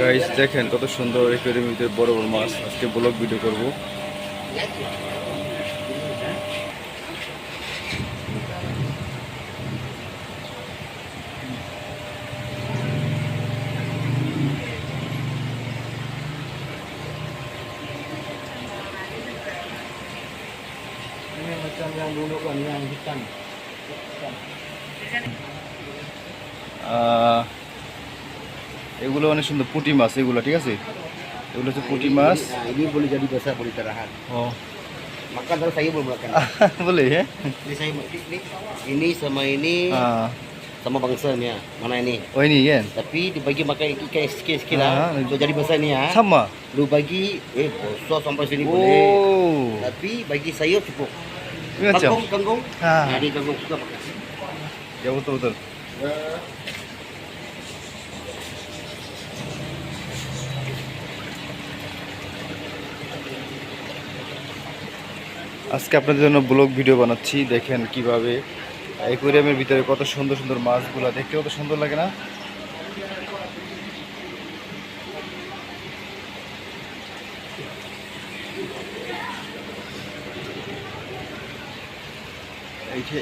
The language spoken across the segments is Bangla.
গাইস দেখেন কত সুন্দর একুয়ারিয়ামের বড় বড় মাছ। আজকে ব্লগ ভিডিও করব। Ini এগুলো অনেক সুন্দর পুঁটি মাছ এগুলো ঠিক আছে এগুলো হচ্ছে পুঁটি মাছ Nah, ini boleh jadi besar boleh terahan. ও Makan terus saya belum makan. বলে হ্যাঁ Ini saya ini, ini sama ini আহ, sama bangsanya. Mana ini? ওই নি কেন Tapi dibagi makan ikan sikit-sikit Ah, lah. So jadi besar ni ya. Thamma Lu bagi eh bosok sampai sini ও boleh. Tapi bagi saya cukup. ঠিক আছে Kangkung, kangkung. Ah. Nah, ini kangkung suka makan. Ya betul betul. আজকে আপনাদের জন্য ব্লগ ভিডিও বানাচ্ছি। দেখেন কীভাবে অ্যাকোয়ারিয়ামের ভিতরে কত সুন্দর সুন্দর মাছগুলো। দেখতে কত সুন্দর লাগে না?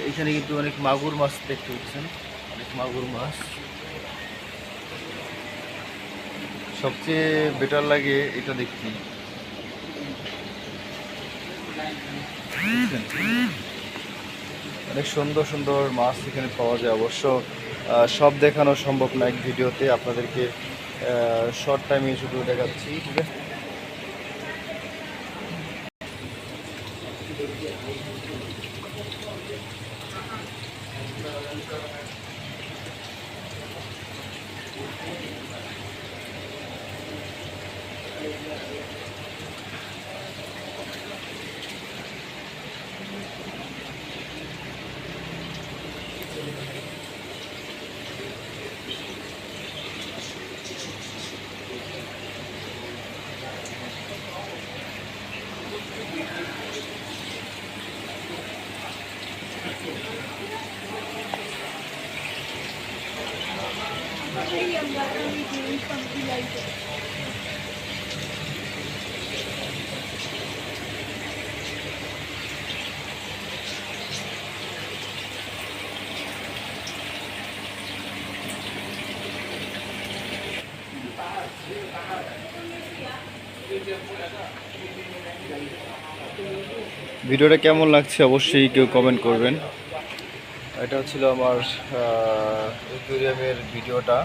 এইখানে কিন্তু অনেক মাগুর মাছ দেখতে পাচ্ছেন। অনেক মাগুর মাছ। সবচেয়ে বেটার লাগে এটা দেখতে। অনেক সুন্দর সুন্দর মাছ এখানে পাওয়া যায়। অবশ্য সব দেখানো সম্ভব না এক ভিডিওতে। আপনাদেরকে শর্ট টাইমে শুধু দেখাচ্ছি, ঠিক আছে? ভিডিওটা কেমন লাগছে অবশ্যই কেউ কমেন্ট করবেন। এটা ছিল আমার অ্যাকুয়ারিয়ামের ভিডিওটা।